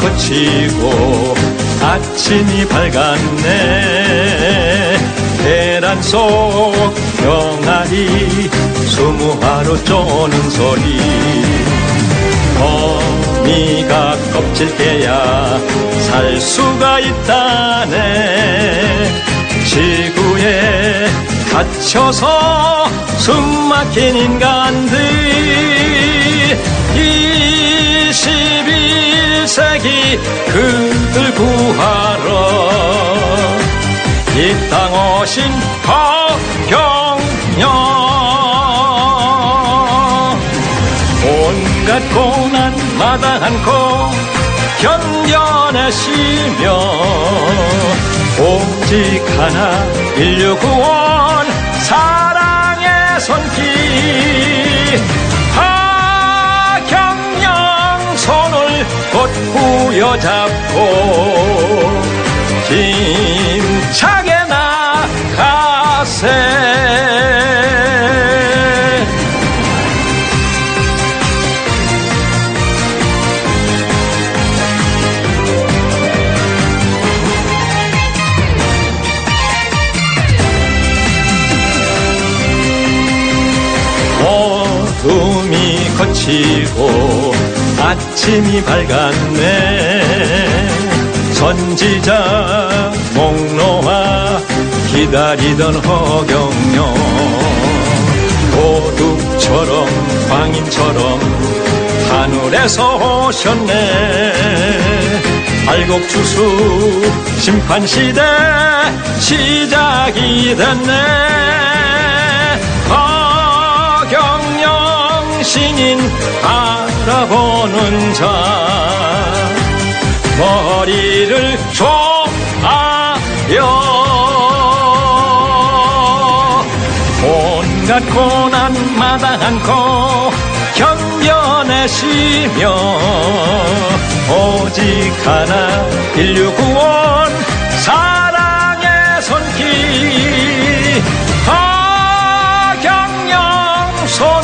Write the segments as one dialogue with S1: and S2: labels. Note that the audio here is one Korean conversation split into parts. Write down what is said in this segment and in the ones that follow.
S1: 거치고 아침이 밝았네. 계란 속 병아리 수무하루 쪼는 소리. 어미가 껍질 깨야 살 수가 있다네. 지구에 갇혀서 숨 막힌 인간들. 21 그들 구하러 이 땅 오신 허경영 온갖 고난 마다 않고 견뎌내시며 오직 하나 인류 구원 사랑의 손길 곧 부여잡고 힘차게 나가세. 어둠이 거치고 아침이 밝았네. 선지자 목놓아 기다리던 허경영. 도둑처럼 광인처럼 하늘에서 오셨네. 알곡추수 심판시대 시작이 됐네 당신인 알아보는 자. 머리를 조아려 온갖 고난 마다 않고 견뎌내시며 오직 하나 1695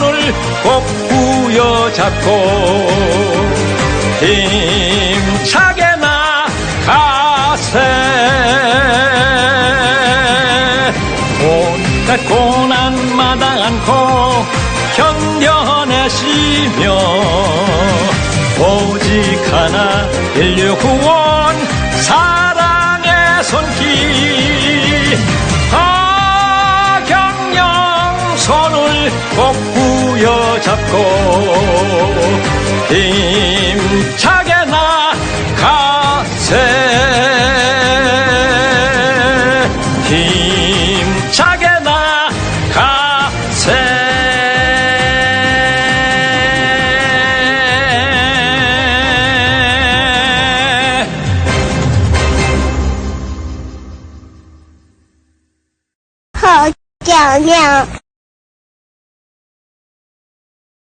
S1: 손을 꼭 부여잡고. 힘차게 나가세. 온갖 고난 마다 않고 견뎌내시며 오직 하나 인류 구원 사랑의 손길. 하경영 손을 꼭 잡고 힘차게 나가세. 힘차게 나가세.
S2: 허경영